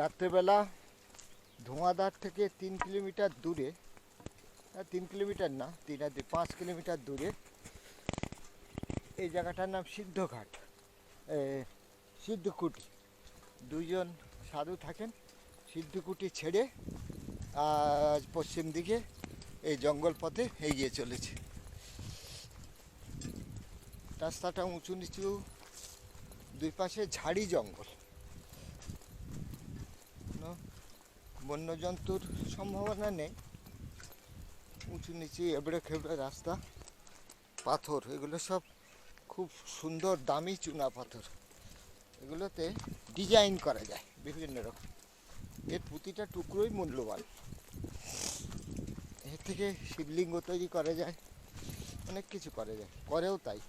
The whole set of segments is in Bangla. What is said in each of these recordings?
রাত্রেবেলা ধোঁয়াদার থেকে তিন কিলোমিটার দূরে তিন কিলোমিটার না, তিন আর পাঁচ কিলোমিটার দূরে এই জায়গাটার নাম সিদ্ধঘাট সিদ্ধকুটি। দুইজন সাধু থাকেন সিদ্ধকুটি ছেড়ে আজ পশ্চিম দিকে এই জঙ্গল পথে এগিয়ে চলেছে। রাস্তাটা উঁচু নিচু, দুই পাশে ঝাড়ি জঙ্গল কোনো বন্যজন্তুর সম্ভাবনা নেই। উঁচু নিচু এবড়ে খেবড়ে রাস্তা, পাথর, এগুলো সব খুব সুন্দর দামি চুনা পাথর। এগুলোতে ডিজাইন করা যায় বিভিন্ন রকম। এর প্রতিটা টুকরোই মূল্যবান। এর থেকে শিবলিঙ্গ তৈরি করা যায়, অনেক কিছু করা যায়, করেও তাই।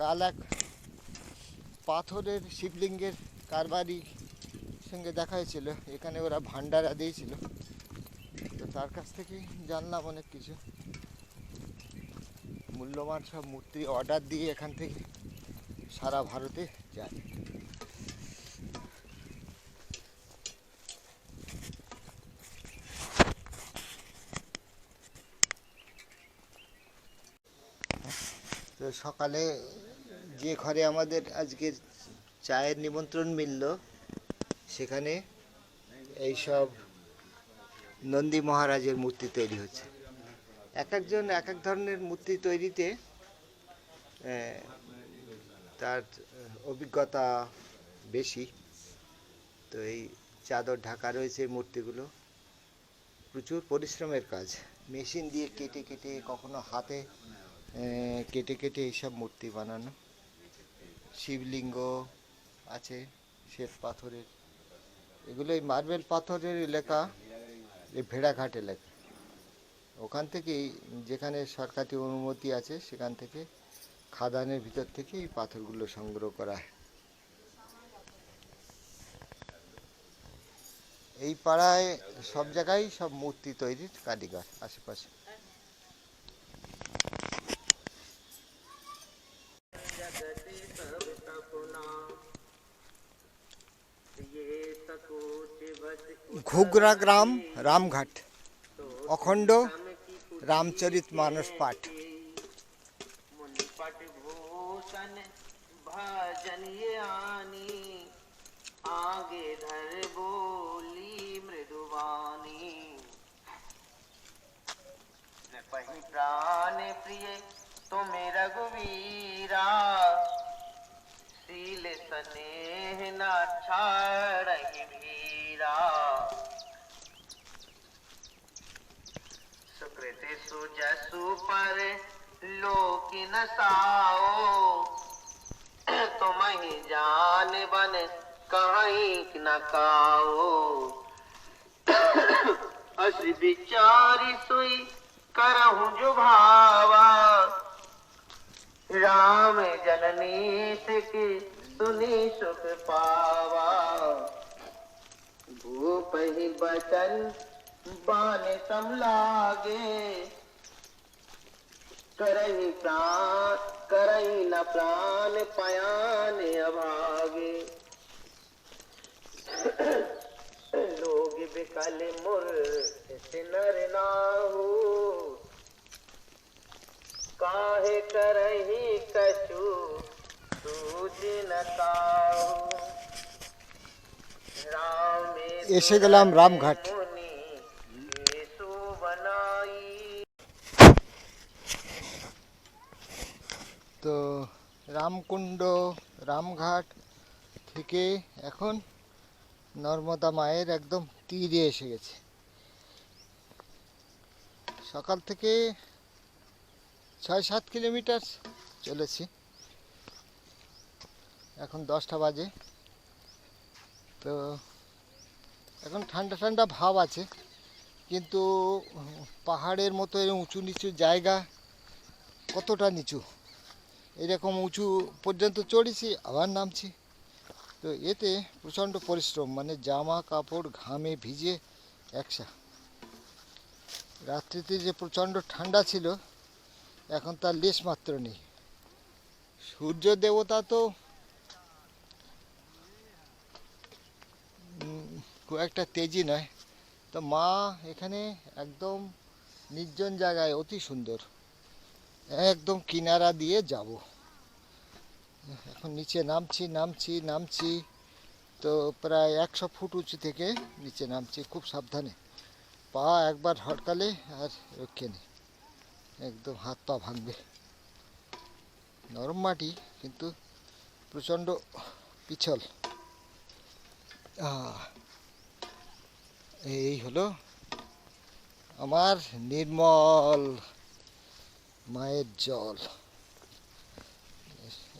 কাল এক পাথরের শিবলিঙ্গের কারবারি সঙ্গে দেখা হয়েছিল। এখানে ওরা ভান্ডারা দিয়েছিল। তো তার কাছ থেকে জানলাম অনেক কিছু। মূল্যবান সব মূর্তি অর্ডার দিয়ে এখান থেকে সারা ভারতে যায়। তো সকালে যে ঘরে আমাদের আজকের চায়ের নিমন্ত্রণ মিলল সেখানে এইসব নন্দী মহারাজের মূর্তি তৈরি হচ্ছে। এক একজন এক এক ধরনের মূর্তি তৈরিতে তার অভিজ্ঞতা বেশি। তো এই চাদর ঢাকা রয়েছে মূর্তিগুলো। প্রচুর পরিশ্রমের কাজ। মেশিন দিয়ে কেটে কেটে, কখনো হাতে কেটে কেটে এইসব মূর্তি বানানো। শিবলিঙ্গ আছে, শ্বেত পাথরের এগুলো এই মার্বেল পাথরের এলাকা, এই ভেড়াঘাট এলাকা ওখান থেকেই যেখানে সরকারি অনুমতি আছে, সেখান থেকে খাদানের ভিতর থেকে এই পাথরগুলো সংগ্রহ করা হয়। এই পাড়ায় সব জায়গায় সব মূর্তি তৈরির কারিগর আশেপাশে। ঘুগরা গ্রাম রামঘাট অখণ্ড রামচরিত মানস পাঠ मुनिपट भूषण भजन ये आनी आगे धर बोली मृदुवानी न पही प्राण प्रिय तुम रघुवीरा सील स्नेह न छाड़हि भीरा सुकृत सुजसु पर लोक न साओ तुम ही जान बन, कहीं न काओ। अस विचारी सुई करहूं जो भावा राम जननी सिख सुनी सुख पावा। भूप ही बचन बान सम लागे। करही प्राण, करही न प्राण, पयान अभागे। लोग बिकल मुर नर नाहू। काहे करही कछु सूझ न राम এসে গেলাম রামঘাট। তো রামকুণ্ড, রামঘাট থেকে এখন নর্মদা মায়ের একদম তীরে এসে গেছে। সকাল থেকে ছয় সাত কিলোমিটার চলেছি। এখন দশটা বাজে। তো এখন ঠান্ডা ঠান্ডা ভাব আছে, কিন্তু পাহাড়ের মতো এরকম উঁচু নিচু জায়গা কতটা নিচু? এরকম উঁচু পর্যন্ত চড়েছি, আবার নামছি। তো এতে প্রচণ্ড পরিশ্রম মানে জামা কাপড় ঘামে ভিজে একসা। রাত্রিতে যে প্রচণ্ড ঠান্ডা ছিল, এখন তার লেশ মাত্র নেই। সূর্য দেবতা তো খুব একটা তেজি নয়। তো মা এখানে একদম নির্জন জায়গায় অতি সুন্দর। একদম কিনারা দিয়ে যাব। এখন নিচে নামছি নামছি নামছি। তো প্রায় একশো ফুট উঁচু থেকে নিচে নামছি খুব সাবধানে। পা একবার হটকালে আর রক্ষে নেই। একদম হাত পা ভাঙবে। নরম মাটি কিন্তু প্রচণ্ড পিছল। আহ, এই হলো আমার নির্মল মায়ের জল।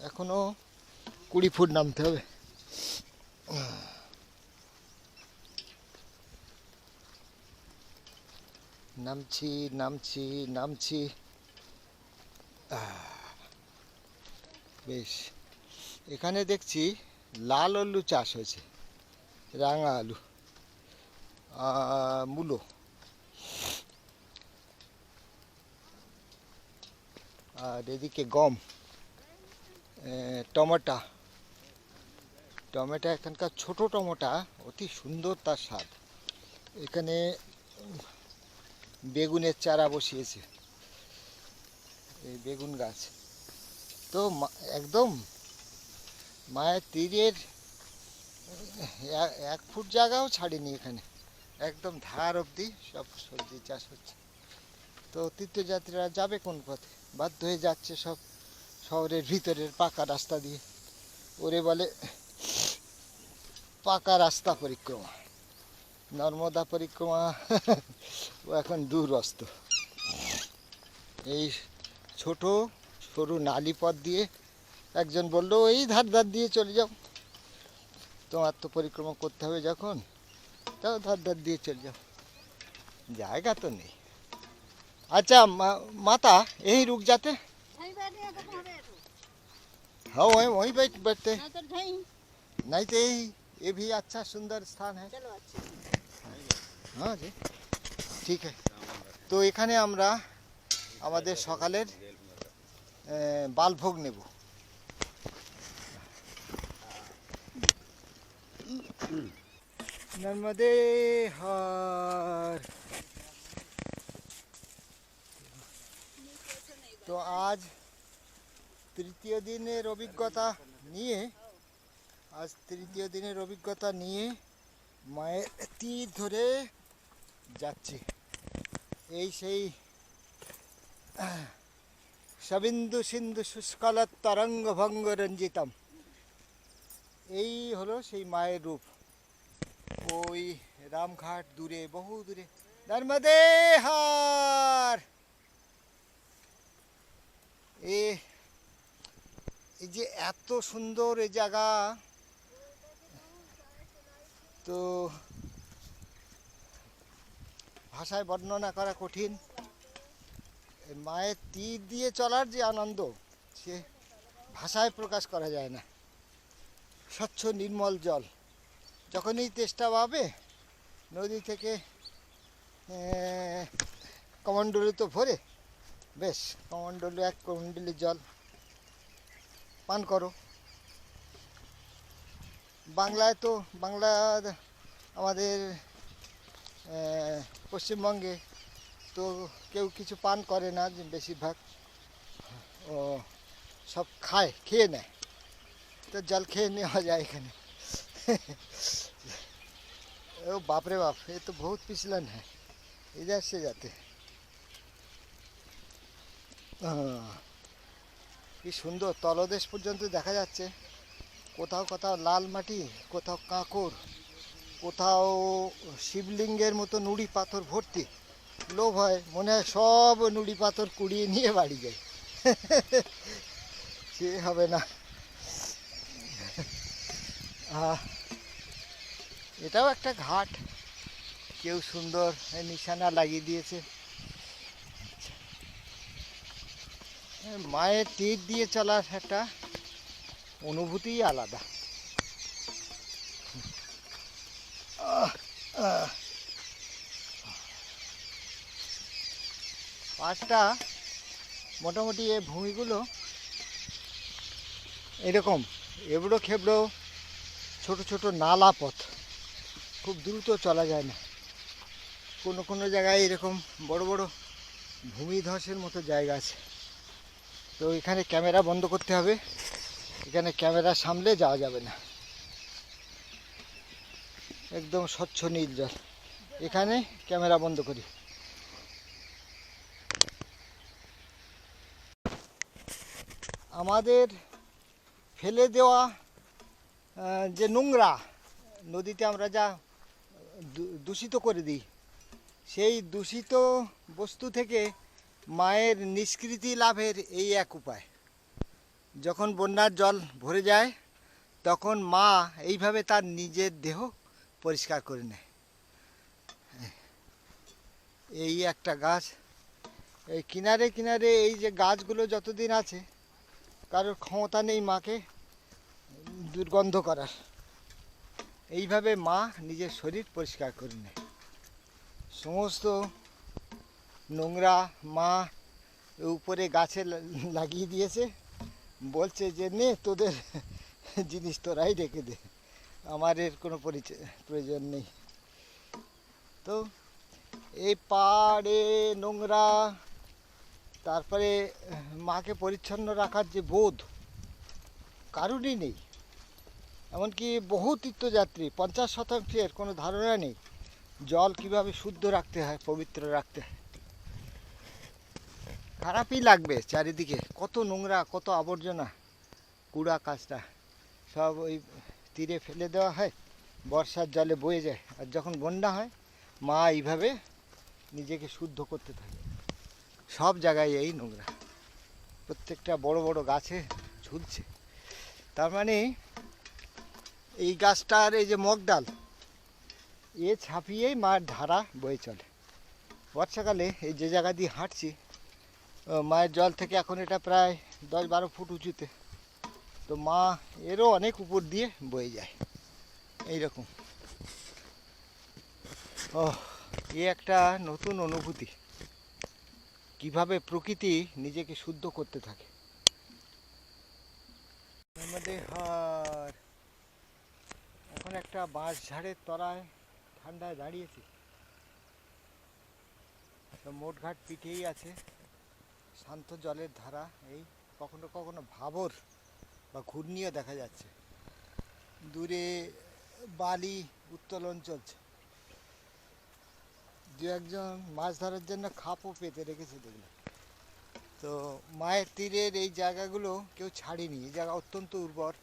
এখনও কুড়ি ফুট নামতে হবে। নামছি নামছি নামছি। বেশ, এখানে দেখছি লাল আলু চাষ হয়েছে, রাঙা আলু। মূলো। আর এদিকে গম টমেটা। টমেটো এখানকার ছোট টমেটা, অতি সুন্দর তার স্বাদ। এখানে বেগুনের চারা বসিয়েছে, এই বেগুন গাছ। তো একদম মায়ের তীরের এক ফুট জায়গাও ছাড়েনি এখানে। একদম ধার অবধি সব সবজি চাষ হচ্ছে। তো তীর্থযাত্রীরা যাবে কোন পথে? বাধ্য হয়ে যাচ্ছে সব শহরের ভিতরের পাকা রাস্তা দিয়ে। ওরে বলে, পাকা রাস্তা পরিক্রমা। নর্মদা পরিক্রমা, ও এখন দূরস্ত। এই ছোট সরু নালি পথ দিয়ে একজন বলল এই ধার ধার দিয়ে চলে যাও। তোমার তো পরিক্রমা করতে হবে যখন। তাও ধার ধার দিয়ে চলে যাও জায়গা তো নেই अच्छा मा- माता यही रुक जाते नहीं बैठे हैं तो कहाँ बैठो हाँ वहीं वहीं बैठ बैठते ना तो नहीं नहीं तो यही ये भी अच्छा सुंदर स्थान है चलो अच्छा হ্যাঁ জি ঠিক আছে তো এখানে আমরা আমাদের সকালের আহ, বালভোগ নেব নর্মদে হার তো আজ তৃতীয় দিনের অভিজ্ঞতা নিয়ে, আজ তৃতীয় দিনের অভিজ্ঞতা নিয়ে মায়ের তীর ধরে যাচ্ছি। এই সেই সবিন্দু সিন্ধু শুষ্কলত তরঙ্গ ভঙ্গ রঞ্জিতম। এই হলো সেই মায়ের রূপ। ওই রামঘাট দূরে, বহু দূরে। নর্মদে হার এ, এই যে এত সুন্দর এই জায়গা। তো ভাষায় বর্ণনা করা কঠিন। মায়ের তীর দিয়ে চলার যে আনন্দ, সে ভাষায় প্রকাশ করা যায় না। স্বচ্ছ নির্মল জল। যখনই তেষ্টা পাবে নদী থেকে কমণ্ডলু তো ভরে, বেশ, কমণ্ডলু এক কমণ্ডলি জল পান করো। বাংলায় তো, বাংলা আমাদের পশ্চিমবঙ্গে তো কেউ কিছু পান করে না বেশিরভাগ, ও, সব খায়, খেয়ে নেয়। তো জল খেয়ে নেওয়া যায় এখানে। ओ, बाप रे बाप, ये तो बहुत पिछलन है। इधर से जाते কি সুন্দর তলদেশ পর্যন্ত দেখা যাচ্ছে কোথাও কোথাও লাল মাটি কোথাও কাঁকর কোথাও শিবলিঙ্গের মতো নুড়ি পাথর ভর্তি লোভ হয় মনে হয় সব নুড়ি পাথর কুড়িয়ে নিয়ে বাড়ি যায় সে হবে না এটাও একটা ঘাট। কেউ সুন্দর নিশানা লাগিয়ে দিয়েছে। মায়ের তীর দিয়ে চলার একটা অনুভূতিই আলাদা। পাঁচটা মোটামুটি এই ভূমিগুলো এরকম এবড়ো খেবড়ো ছোট ছোট নালা পথ। খুব দ্রুত চলা যায় না। কোনো কোনো জায়গায় এরকম বড় বড় ভূমিধসের মতো জায়গা আছে। তো এখানে ক্যামেরা বন্ধ করতে হবে। এখানে ক্যামেরা সামলে যাওয়া যাবে না। একদম স্বচ্ছ নীল জল। এখানে ক্যামেরা বন্ধ করি। আমাদের ফেলে দেওয়া যে নোংরা নদীতে আমরা যা দূষিত করে দিই, সেই দূষিত বস্তু থেকে মায়ের নিষ্কৃতি লাভের এই এক উপায়। যখন বন্যার জল ভরে যায়, তখন মা এইভাবে তার নিজের দেহ পরিষ্কার করে নেয়। এই একটা গাছ, এই কিনারে কিনারে এই যে গাছগুলো যতদিন আছে, কারোর ক্ষমতা নেই মাকে। দুর্গন্ধ করার। এইভাবে মা নিজের শরীর পরিষ্কার করে নেয়। সমস্ত নোংরা মা উপরে গাছে লাগিয়ে দিয়েছে। বলছে যে, নে, তোদের জিনিস তোরাই রেখে দে। আমার এর কোনো পরিচয়, প্রয়োজন নেই। তো এই পাড়ে নোংরা, তারপরে মাকে পরিচ্ছন্ন রাখার যে বোধ, কারুরই নেই। এমনকি বহু তীর্থযাত্রী, পঞ্চাশ শতাংশের কোনো ধারণা নেই, জল কীভাবে শুদ্ধ রাখতে হয়, পবিত্র রাখতে হয়। খারাপই লাগবে চারিদিকে, কত নোংরা, কত আবর্জনা, কুড়া কাজটা সব ওই তীরে ফেলে দেওয়া হয়, বর্ষার জলে বয়ে যায়, আর যখন বন্যা হয়, মা এইভাবে নিজেকে শুদ্ধ করতে থাকে। সব জায়গায় এই নোংরা, প্রত্যেকটা বড় বড় গাছে ঝুলছে। তার মানে এই গাছটার এই যে মগডাল এ ছাপিয়েই মায়ের ধারা বয়ে চলে। বর্ষাকালে এই যে জায়গা দিয়ে হাঁটছি মায়ের জল থেকে এখন এটা প্রায় দশ বারো ফুট উঁচুতে। তো মা এরও অনেক উপর দিয়ে বয়ে যায়, এইরকম। ও এ একটা নতুন অনুভূতি। কীভাবে প্রকৃতি নিজেকে শুদ্ধ করতে থাকে। আমাদের হার এখন একটা বাঁশ ঝাড়ের তলায় ঠান্ডায় দাঁড়িয়েছি। মোটঘাট পিঠেই আছে, শান্ত জলের ধারা, এই কখনো কখনো ভাবর বা ঘূর্ণিও দেখা যাচ্ছে। দূরে বালি উত্তোলন চলছে। দু একজন মাছ ধরার জন্য খাপও পেতে রেখেছে দেখলাম। তো মায়ের তীরের এই জায়গাগুলো কেউ ছাড়েনি, এই জায়গা অত্যন্ত উর্বর।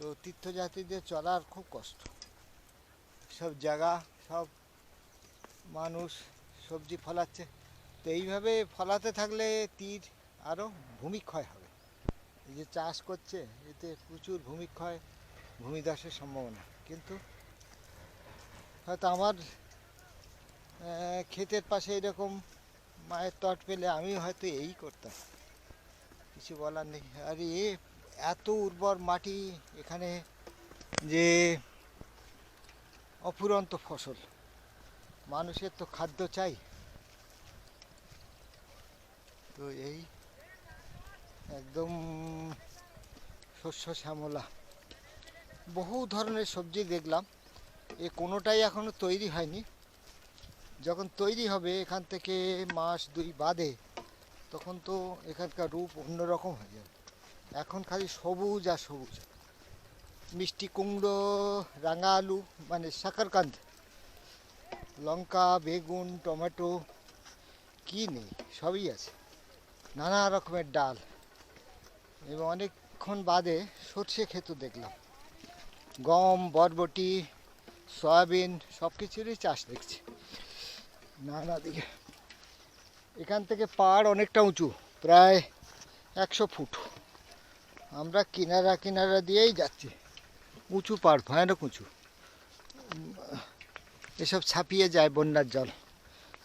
তো তীর্থযাত্রীদের চলার খুব কষ্ট। সব জায়গা, সব মানুষ সবজি ফলাচ্ছে। তো এইভাবে ফলাতে থাকলে তীর আরও ভূমিক্ষয় হবে। এই যে চাষ করছে, এতে প্রচুর ভূমিক্ষয়, ভূমিধসের সম্ভাবনা। কিন্তু হয়তো আমার ক্ষেতের পাশে এরকম মায়ের তট পেলে আমি হয়তো এই করতাম। কিছু বলার নেই। আর এ এত উর্বর মাটি এখানে যে অফুরন্ত ফসল। মানুষের তো খাদ্য চাই। তো এই একদম শস্য শ্যামলা। বহু ধরনের সবজি দেখলাম। এ কোনোটাই এখনও তৈরি হয়নি। যখন তৈরি হবে এখান থেকে মাস দুই বাদে, তখন তো এখানকার রূপ অন্যরকম হয়ে যাবে। এখন খালি সবুজ আর সবুজ। মিষ্টি কুমড়ো রাঙা আলু মানে সাকারকান্দ, লঙ্কা, বেগুন, টমেটো, কি নেই, সবই আছে। নানা রকমের ডাল। এবং অনেকক্ষণ বাদে সর্ষে ক্ষেত দেখলাম। গম, বরবটি, সয়াবিন সব কিছুরই চাষ দেখছি। নানা দিকে। এখান থেকে পাহাড় অনেকটা উঁচু, প্রায় একশো ফুট। আমরা কিনারা কিনারা দিয়েই যাচ্ছি। উঁচু পাহাড় ভয়ানক উঁচু এসব ছাপিয়ে যায় বন্যার জল।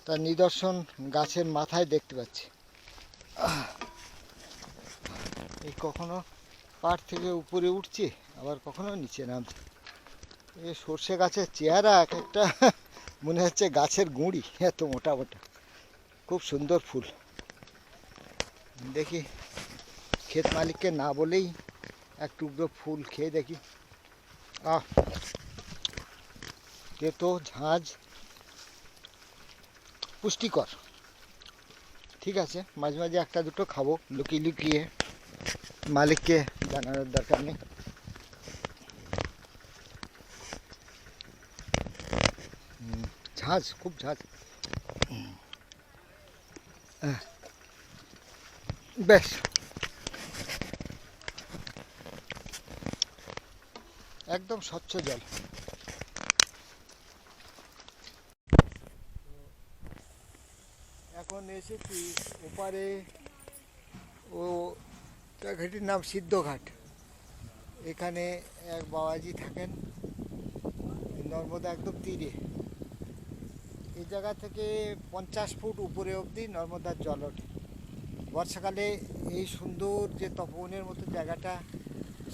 তার নিদর্শন গাছের মাথায় দেখতে পাচ্ছি। এই কখনো পাড় থেকে উপরে উঠছি, আবার কখনো নিচে নামছি। এই সর্ষে গাছের চেহারা এক একটা, মনে হচ্ছে গাছের গুঁড়ি, এত মোটা মোটা। খুব সুন্দর ফুল। দেখি ক্ষেত মালিককে না বলেই এক টুকরো ফুল খেয়ে দেখি আহ তেতো ঝাঁঝ পুষ্টিকর ঠিক আছে মাঝে মাঝে একটা দুটো খাব লুকিয়ে লুকিয়ে মালিককে জানানোর দরকার নেই হুম, ঝাঁঝ খুব ঝাঁঝ হুম। আহ, বেশ একদম স্বচ্ছ জল। এখন এসেছি ওপারে ও জায়গাটির নাম সিদ্ধঘাট। এখানে এক বাবাজি থাকেন, নর্মদা একদম তীরে। এই জায়গা থেকে পঞ্চাশ ফুট উপরে অবধি নর্মদার জল ওঠে। বর্ষাকালে এই সুন্দর যে তপবনের মতো জায়গাটা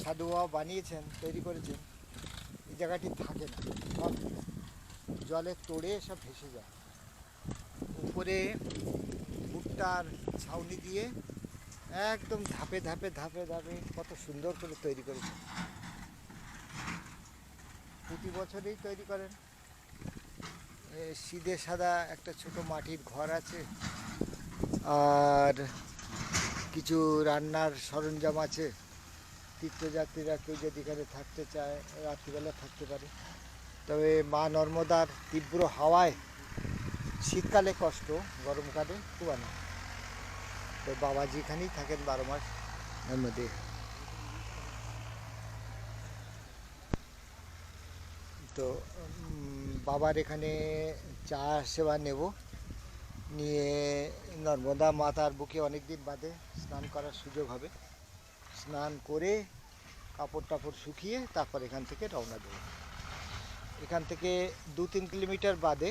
সাধু বাবা বানিয়েছেন, তৈরি করেছেন জায়গাটি থাকে না। জলে তোড়ে সব ভেসে যায়। উপরে ভুট্টার ছাউনি দিয়ে একদম ধাপে ধাপে ধাপে ধাপে কত সুন্দর করে তৈরি করেছে। প্রতি বছরেই তৈরি করেন। সিদে সাদা একটা ছোট মাটির ঘর আছে। আর কিছু রান্নার সরঞ্জাম আছে। তীর্থযাত্রীরা কেউ যদি এখানে থাকতে চায়, রাত্রিবেলা থাকতে পারে। তবে মা নর্মদার তীব্র হাওয়ায় শীতকালে কষ্ট, গরমকালে খুব আনন্দ। তো বাবাজি এখানেই থাকেন বারো মাস এর মধ্যে তো বাবার এখানে চা সেবা নেব। নিয়ে নর্মদা মাতার বুকে অনেক দিন বাদে স্নান করার সুযোগ হবে। স্নান করে কাপড় টাপড় শুকিয়ে তারপর এখান থেকে রওনা দেব। এখান থেকে দু তিন কিলোমিটার বাদে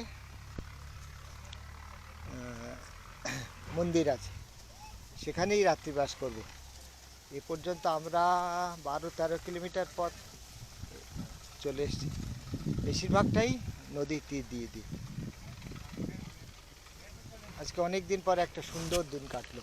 মন্দির আছে। সেখানেই রাত্রিবাস করব। এ পর্যন্ত আমরা বারো তেরো কিলোমিটার পথ চলে এসেছি। বেশিরভাগটাই নদীর তীর দিয়ে দিই আজকে অনেক দিন পর একটা সুন্দর দিন কাটলো।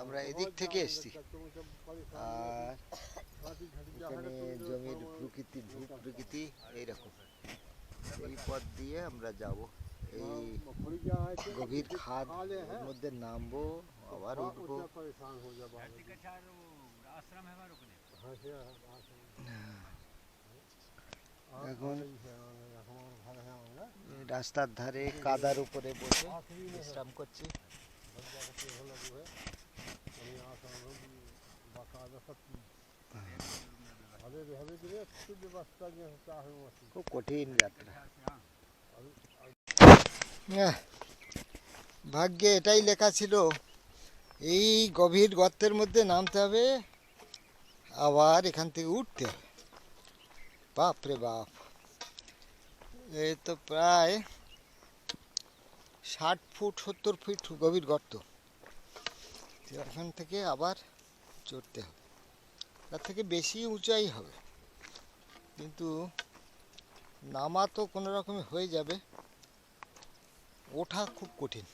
আমরা এদিক থেকে এসছি। আর এখানে জমির প্রকৃতি, ভূ প্রকৃতি এইরকম। এই পথ দিয়ে আমরা যাব। এই গভীর খাদ মধ্যে নামবো, আবার উঠবো। এখন রাস্তার ধারে কাদার উপরে বসে বিশ্রাম করছি। খুব কঠিন যাত্রা ভাগ্যে এটাই লেখা ছিল, এই গভীর গর্তের মধ্যে নামতে হবে, আবার এখান থেকে উঠতে হবে। বাপ রে বাপ। এই তো প্রায় ষাট ফুট, সত্তর ফুট গভীর গর্ত। এখান থেকে আবার চড়তে হবে। তার থেকে বেশি উঁচাই হবে। কিন্তু নামা তো কোনো রকমে হয়ে যাবে। ওঠা খুব কঠিন।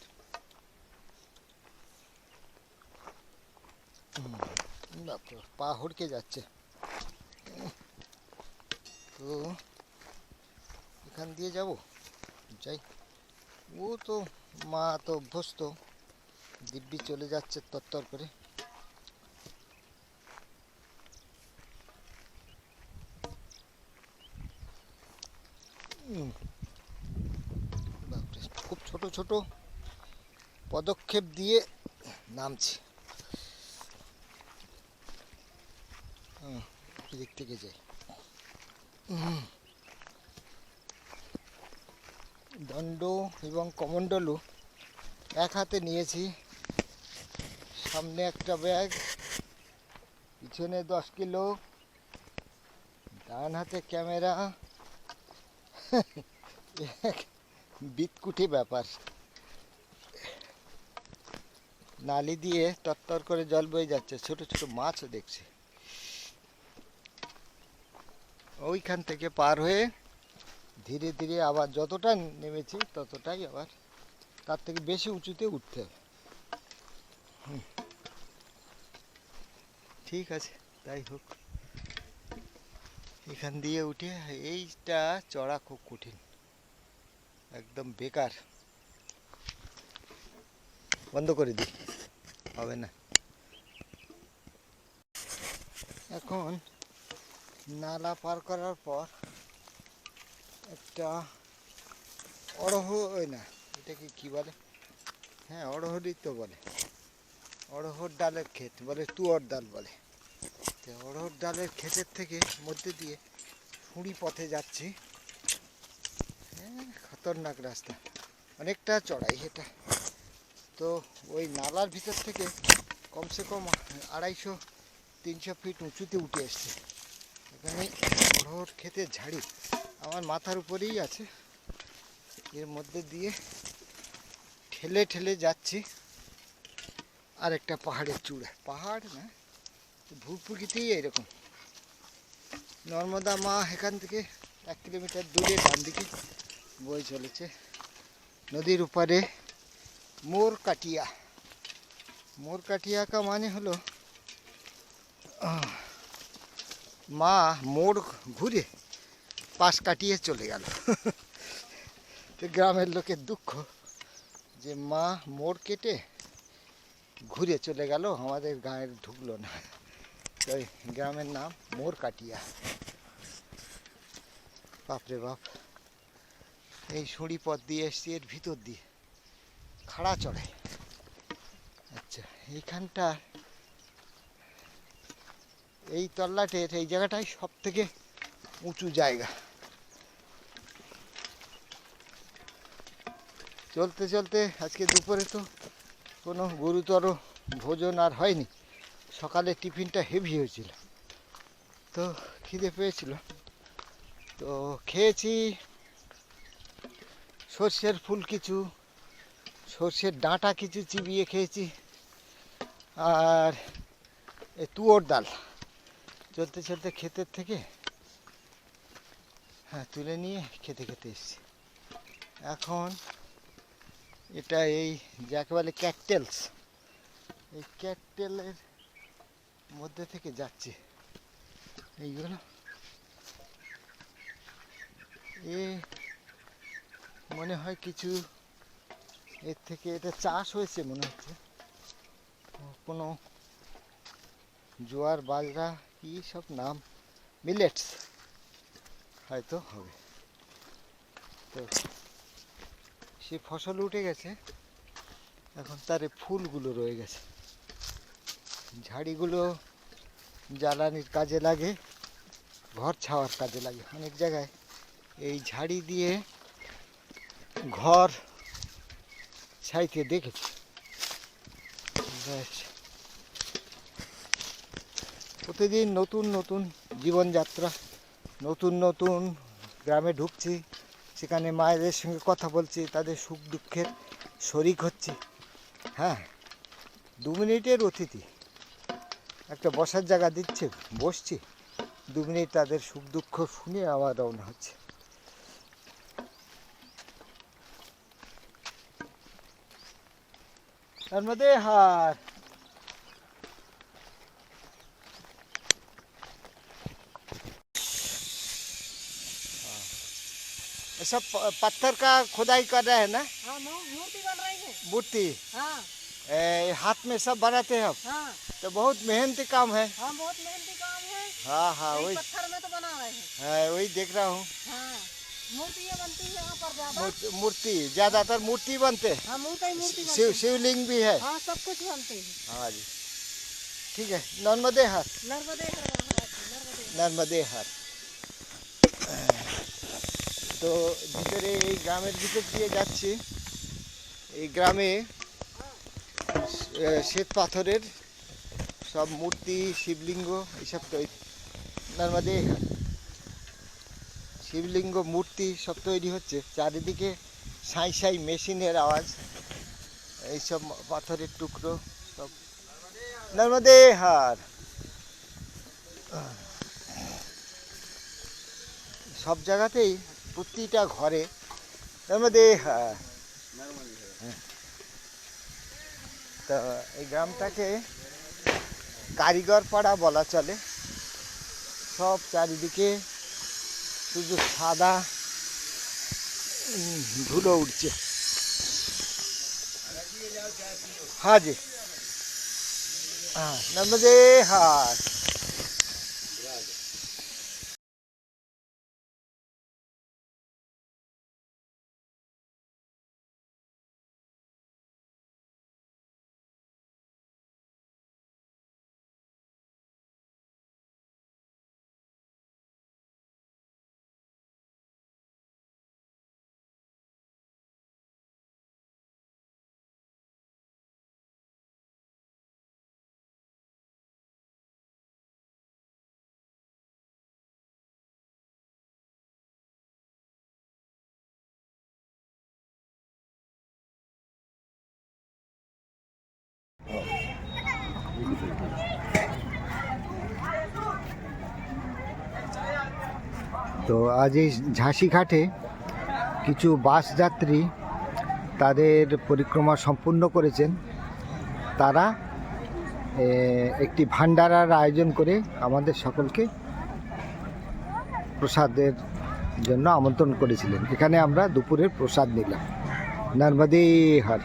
পা হড়কে যাচ্ছে। তো এখান দিয়ে যাব? যাই। ও তো মা তো অভ্যস্ত। দিব্যি চলে যাচ্ছে তত্তর করে। খুব ছোট ছোট পদক্ষেপ দিয়ে নামছি। এদিক থেকে যাই। দণ্ড এবং কমণ্ডলু এক হাতে নিয়েছি। সামনে একটা ব্যাগ, পিছনে দশ কিলো, ডান হাতে ক্যামেরা বিতকুটি ব্যাপার। নালি দিয়ে তত্তর করে জল বয়ে যাচ্ছে, ছোট ছোট মাছও দেখছি। ওইখান থেকে পার হয়ে ধীরে ধীরে আবার যতটা নেমেছি ততটাই আবার তার থেকে বেশি উঁচুতে উঠতে হবে। হুম। ঠিক আছে তাই হোক। এখান দিয়ে উঠে এইটা চড়া খুব কঠিন। একদম বেকার। বন্ধ করে দিই, হবে না। এখন নালা পার করার পর একটা অড়হ, ওই না, এটাকে কি বলে? হ্যাঁ অড়হরই তো বলে। অড়হর ডালের ক্ষেত বলে, তুয়র ডাল বলে। তো অড়হর ডালের ক্ষেতের থেকে মধ্যে দিয়ে ফুঁড়ি পথে যাচ্ছি। হ্যাঁ খতরনাক রাস্তা। অনেকটা চড়াই এটা। তো ওই নালার ভিতর থেকে কমসে কম আড়াইশো, তিনশো ফিট উঁচুতে উঠে এসছে। এখানে অড়হর ক্ষেতের ঝাড়ি আমার মাথার উপরেই আছে। এর মধ্যে দিয়ে ঠেলে ঠেলে যাচ্ছি। আর একটা পাহাড়ের চূড়া। পাহাড় না? ভূ প্রকৃতিই এরকম নর্মদা মা এখান থেকে এক কিলোমিটার দূরে ডান দিকে বয়ে চলেছে। নদীর উপারে মোর কাটিয়া মোর কাটিয়া কা মানে হলো মা মোড় ঘুরে পাশ কাটিয়ে চলে গেল। তো গ্রামের লোকের দুঃখ যে মা মোড় কেটে ঘুরে চলে গেল, আমাদের গায়ের ঢুকলো না। তাই গ্রামের নাম মোর কাটিয়া বাপরে বাপ, এই সুড়ি পথ দিয়ে এসছি, এর ভিতর দিয়ে। খাড়া চড়ে। আচ্ছা এইখানটা, এই তল্লাটের এই জায়গাটাই সব থেকে উঁচু জায়গা। চলতে চলতে, আজকে দুপুরে তো কোনো গুরুতর ভোজন আর হয়নি। সকালে টিফিনটা হেভি হয়েছিল। তো খিদে পেয়েছিল। তো খেয়েছি সর্ষের ফুল কিছু, সর্ষের ডাঁটা কিছু চিবিয়ে খেয়েছি আর তুয়োর ডাল। চলতে চলতে ক্ষেতের থেকে হ্যাঁ তুলে নিয়ে খেতে খেতে এসছি। এখন এটা এই যাকে বলে ক্যাকটেলস এই ক্যাকটেলের মধ্যে থেকে যাচ্ছে। এইগুলো। এ মনে হয় কিছু এর থেকে এটা চাষ হয়েছে মনে হচ্ছে। কোনো জোয়ার, বাজরা, কি সব নাম? মিলেটস। হয়তো হবে। তো সে ফসল উঠে গেছে। এখন তার ফুলগুলো রয়ে গেছে। ঝাড়িগুলো জ্বালানির কাজে লাগে, ঘর ছাওয়ার কাজে লাগে। অনেক জায়গায় এই ঝাড়ি দিয়ে ঘর ছাইতে দেখেছি। প্রতিদিন নতুন নতুন জীবনযাত্রা, নতুন নতুন গ্রামে ঢুকছি। সেখানে মায়েদের সঙ্গে কথা বলছি, তাদের সুখ দুঃখের শরিক হচ্ছি। হ্যাঁ দু মিনিটের অতিথি। একটা বসার জায়গা দিচ্ছে, বসছি। দু মিনিট তাদের সুখ দুঃখ শুনে আবার রওনা হচ্ছে। তার মধ্যে হার। सब पत्थर का खुदाई कर रहे हैं ना? हाँ, मूर्ति बन रही है। मूर्ति? हाँ। हाथ में सब बनाते हैं हाँ। तो बहुत मेहनती काम है। हाँ बहुत मेहनती काम है। हाँ हाँ वही पत्थर में तो बना रहे हैं। हाँ, वही देख रहा हूँ। हाँ। मूर्ति बनती है मूर्ति ज़्यादातर मूर्ति बनते हैं। शिव शिवलिंग भी है। सब कुछ बनते हैं। हाँ जी। ठीक है नर्मदे हर नर्मदे हर नर्मदे हर তো ভিতরে এই গ্রামের ভিতর দিয়ে যাচ্ছি। এই গ্রামে শ্বেত পাথরের সব মূর্তি, শিবলিঙ্গ এইসব তৈরি নর্মদে হাট শিবলিঙ্গ মূর্তি সব তৈরি হচ্ছে। চারিদিকে সাই সাই মেশিনের আওয়াজ, এইসব পাথরের টুকরো সব। নর্মদে হার। সব জায়গাতেই প্রতিটা ঘরে নর্মদে হার হ্যাঁ। তো এই গ্রামটাকে কারিগর পাড়া বলা চলে সব চারিদিকে শুধু সাদা উম, ধুলো উঠছে हाँ जी हाँ नर्मदे हाथ তো আজ এই ঝাঁসি ঘাটে কিছু বাস যাত্রী তাদের পরিক্রমা সম্পূর্ণ করেছেন। তারা একটি ভান্ডারার আয়োজন করে আমাদের সকলকে প্রসাদের জন্য আমন্ত্রণ করেছিলেন। এখানে আমরা দুপুরের প্রসাদ নিলাম। নর্মদে হর।